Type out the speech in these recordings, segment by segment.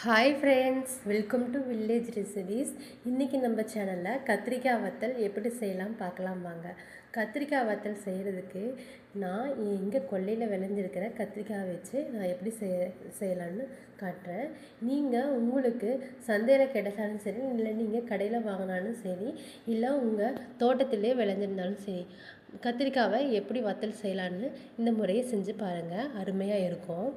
Hi friends welcome to village recipes இன்றைக்கி நம்ம சேனலில் கத்திரிக்காய் வத்தல் எப்படி செய்யலாம் பார்க்கலாம் வாங்க. கத்திரிக்காய் வத்தல் செய்கிறதுக்கு நான் எங்கள் கொல்லையில் விளைஞ்சிருக்கிற கத்திரிக்காய் வச்சு நான் எப்படி செய்ய செய்யலான்னு காட்டுறேன். நீங்கள் உங்களுக்கு சந்தையில் கிடைச்சாலும் சரி இல்லை நீங்கள் கடையில் வாங்கினாலும் சரி இல்லை உங்கள் தோட்டத்திலே விளைஞ்சிருந்தாலும் சரி கத்திரிக்காவை எப்படி வத்தல் செய்யலான்னு இந்த முறையை செஞ்சு பாருங்கள் அருமையாக இருக்கும்.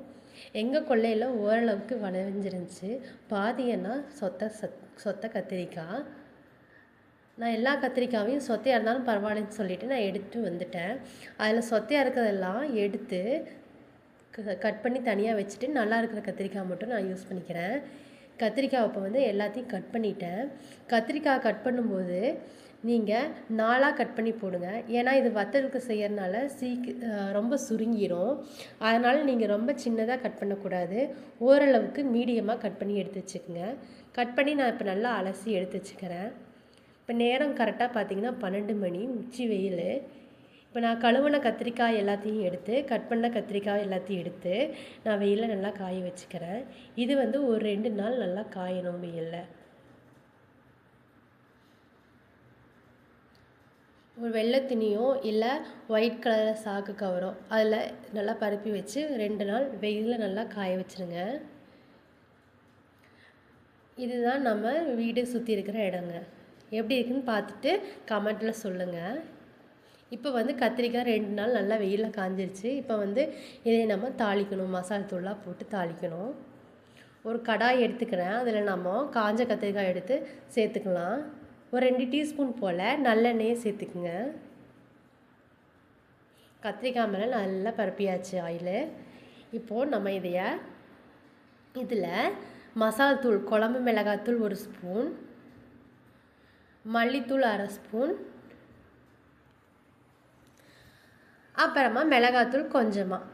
எங்கள் கொல்லையில் ஓரளவுக்கு விளைஞ்சிருந்துச்சு பாதியன்னா சொத்த சத் சொத்த கத்திரிக்காய் நான் எல்லா கத்திரிக்காயும் சொத்தையாக இருந்தாலும் பரவாயில்லன்னு சொல்லிவிட்டு நான் எடுத்து வந்துட்டேன். அதில் சொத்தையாக இருக்கிறதெல்லாம் எடுத்து க- கட் பண்ணி தனியாக வச்சுட்டு நல்லா இருக்கிற கத்திரிக்காய் மட்டும் நான் யூஸ் பண்ணிக்கிறேன். கத்திரிக்காய் இப்போ வந்து எல்லாத்தையும் கட் பண்ணிட்டேன். கத்திரிக்காய் கட் பண்ணும்போது நீங்கள் நாலாக கட் பண்ணி போடுங்க. ஏன்னா இது வத்தலுக்கு செய்யறதுனால சீக்கு ரொம்ப சுருங்கிடும் அதனால் நீங்கள் ரொம்ப சின்னதாக கட் பண்ணக்கூடாது. ஓரளவுக்கு மீடியமாக கட் பண்ணி எடுத்து வச்சுக்கோங்க. கட் பண்ணி நான் இப்போ நல்லா அலசி எடுத்து வச்சுக்கிறேன். இப்போ நேரம் கரெக்டாக பார்த்தீங்கன்னா பன்னெண்டு மணி உச்சி வெயில். இப்போ நான் கழுவுன கத்திரிக்காய் எல்லாத்தையும் எடுத்து கட் பண்ண கத்திரிக்காய் எல்லாத்தையும் எடுத்து நான் வெயிலில் நல்லா காய வச்சுக்கிறேன். இது வந்து ஒரு ரெண்டு நாள் நல்லா காயணும் வெயிலில். ஒரு வெள்ளை துணியோ இல்லை ஒயிட் கலர் சாக்கு கவரோ அதில் நல்லா பரப்பி வச்சு ரெண்டு நாள் வெயிலில் நல்லா காய வச்சிருங்க. இதுதான் நம்ம வீடு சுற்றி இருக்கிற இடங்க. எப்படி இருக்குன்னு பார்த்துட்டு கமெண்ட்டில் சொல்லுங்கள் இப்போ வந்து கத்திரிக்காய் ரெண்டு நாள் நல்லா வெயிலில் காஞ்சிருச்சு. இப்போ வந்து இதை நம்ம தாளிக்கணும். மசாலா தூளாக போட்டு தாளிக்கணும். ஒரு கடாய் எடுத்துக்கிறேன். அதில் நம்ம காஞ்ச கத்திரிக்காய் எடுத்து சேர்த்துக்கலாம். ஒரு ரெண்டு டீஸ்பூன் போல் நல்லெண்ணெயை சேர்த்துக்குங்க. கத்திரிக்காய் மேலே நல்லா பரப்பியாச்சு ஆயில். இப்போது நம்ம இதைய இதில் மசால் தூள் குழம்பு மிளகாத்தூள் ஒரு ஸ்பூன் மல்லித்தூள் அரை ஸ்பூன் அப்புறமா மிளகாத்தூள் கொஞ்சமாக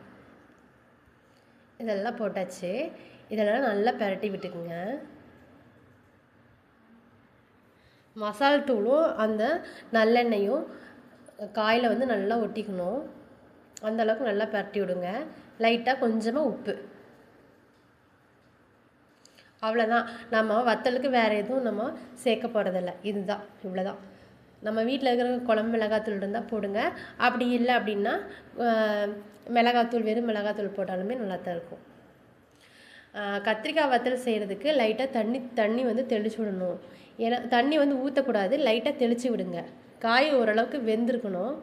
இதெல்லாம் போட்டாச்சு. இதெல்லாம் நல்லா பிரட்டி விட்டுக்குங்க. மசால் தூளும் அந்த நல்லெண்ணெயும் காயில் வந்து நல்லா ஒட்டிக்கணும். அந்த அளவுக்கு நல்லா பிரட்டி விடுங்க. லைட்டாக கொஞ்சமாக உப்பு. அவ்வளோதான் நம்ம வத்தலுக்கு வேறு எதுவும் நம்ம சேர்க்க போகிறதில்ல இதுதான். இவ்வளோதான் நம்ம வீட்டில் இருக்கிற குழம்பு மிளகாத்தூள் இருந்தால் போடுங்க. அப்படி இல்லை அப்படின்னா மிளகாத்தூள் வெறும் மிளகாத்தூள் போட்டாலுமே நல்லா தான் இருக்கும் கத்திரிக்காய் வத்தல் செய்கிறதுக்கு லைட்டாக தண்ணி தண்ணி வந்து தெளிச்சு விடணும். ஏன்னா தண்ணி வந்து ஊற்றக்கூடாது லைட்டாக தெளித்து விடுங்க. காய் ஓரளவுக்கு வெந்திருக்கணும்.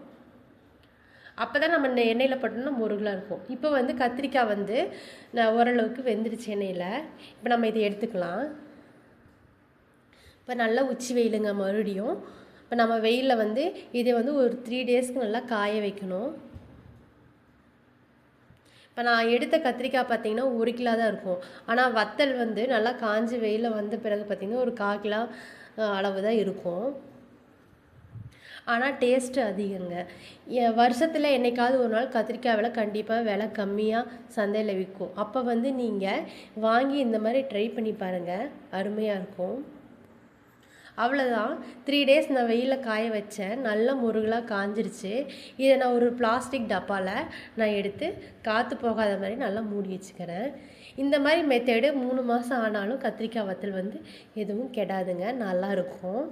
அப்போ தான் நம்ம இந்த எண்ணெயில் போட்டோம்னா முருகலாக இருக்கும். இப்போ வந்து கத்திரிக்காய் வந்து நான் ஓரளவுக்கு வெந்துடுச்சு எண்ணெயில். இப்போ நம்ம இதை எடுத்துக்கலாம். இப்போ நல்லா உச்சி வெயிலுங்க மறுபடியும். இப்போ நம்ம வெயிலில் வந்து இதை வந்து ஒரு த்ரீ டேஸ்க்கு நல்லா காய வைக்கணும். இப்போ நான் எடுத்த கத்திரிக்காய் பார்த்தீங்கன்னா ஒரு கிலோ தான் இருக்கும். ஆனால் வத்தல் வந்து நல்லா காஞ்சி வெயிலில் வந்த பிறகு பார்த்தீங்கன்னா ஒரு கால் கிலோ அளவு தான் இருக்கும். ஆனால் டேஸ்ட்டு அதிகங்க. வருஷத்தில் என்னைக்காவது ஒரு நாள் கத்திரிக்காய் விலை கண்டிப்பாக விலை கம்மியாக சந்தையில் விற்கும் அப்போ வந்து நீங்கள் வாங்கி இந்த மாதிரி ட்ரை பண்ணி பாருங்கள் அருமையாக இருக்கும். அவ்வளோதான் த்ரீ டேஸ் நான் வெயிலில் காய வச்சேன். நல்ல முருகலாக காஞ்சிருச்சு. இதை நான் ஒரு பிளாஸ்டிக் டப்பாவில் நான் எடுத்து காற்று போகாத மாதிரி நல்லா மூடி வச்சுக்கிறேன். இந்த மாதிரி மெத்தேடு மூணு மாதம் ஆனாலும் கத்திரிக்காய் வத்தல் வந்து எதுவும் கெடாதுங்க. நல்லாயிருக்கும்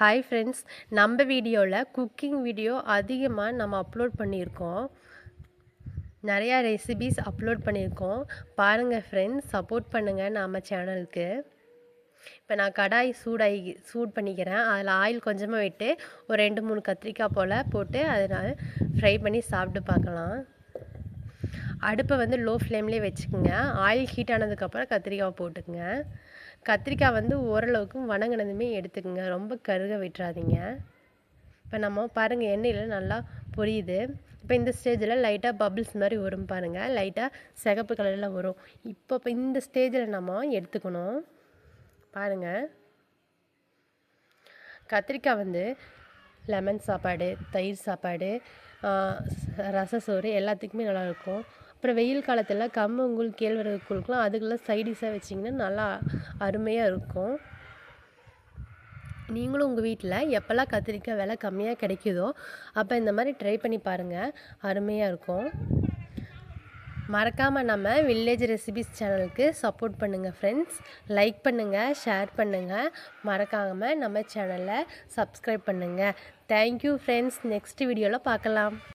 ஹாய் ஃப்ரெண்ட்ஸ் நம்ம வீடியோவில் குக்கிங் வீடியோ அதிகமாக நம்ம அப்லோட் பண்ணியிருக்கோம். நிறையா ரெசிபீஸ் அப்லோட் பண்ணியிருக்கோம். பாருங்கள் ஃப்ரெண்ட்ஸ் சப்போர்ட் பண்ணுங்கள் நம்ம சேனலுக்கு இப்போ நான் கடாய் சூடாகி சூட் பண்ணிக்கிறேன். அதில் ஆயில் கொஞ்சமாக விட்டு ஒரு ரெண்டு மூணு கத்திரிக்காய் போல் போட்டு அதை நான் ஃப்ரை பண்ணி சாப்பிட்டு பார்க்கலாம். அடுப்பை வந்து லோ ஃப்ளேம்லேயே வச்சுக்கோங்க. ஆயில் ஹீட் ஆனதுக்கப்புறம் கத்திரிக்காய் போட்டுக்குங்க. கத்திரிக்காய் வந்து ஓரளவுக்கு வணங்கினதுமே எடுத்துக்கோங்க. ரொம்ப கருக விட்டுறாதீங்க. இப்போ நம்ம பாருங்கள் எண்ணெயில் நல்லா பொரியுது. இப்போ இந்த ஸ்டேஜில் லைட்டாக பபிள்ஸ் மாதிரி வரும் பாருங்கள் லைட்டாக சிகப்பு கலரில் வரும். இப்போ இப்போ இந்த ஸ்டேஜில் நம்ம எடுத்துக்கணும். பாருங்கள் கத்திரிக்காய் வந்து லெமன் சாப்பாடு தயிர் சாப்பாடு ரசசோறு ரச சோறு எல்லாத்துக்குமே நல்லாயிருக்கும். அப்புறம் வெயில் காலத்தில் கம்மங்கூழ் கேழ்வரகு கூழுக்கெலாம் அதுக்கெல்லாம் சைடிஷாக வச்சிங்கன்னா நல்லா அருமையாக இருக்கும். நீங்களும் உங்கள் வீட்டில் எப்போல்லாம் கத்திரிக்காய் விலை கம்மியாக கிடைக்குதோ அப்போ இந்த மாதிரி ட்ரை பண்ணி பாருங்கள் அருமையாக இருக்கும். மறக்காமல் நம்ம வில்லேஜ் ரெசிபிஸ் சேனலுக்கு சப்போர்ட் பண்ணுங்கள் ஃப்ரெண்ட்ஸ் லைக் பண்ணுங்கள் ஷேர் பண்ணுங்கள் மறக்காமல் நம்ம சேனலை சப்ஸ்கிரைப் பண்ணுங்கள் தேங்க்யூ ஃப்ரெண்ட்ஸ் நெக்ஸ்ட் வீடியோவில் பார்க்கலாம்.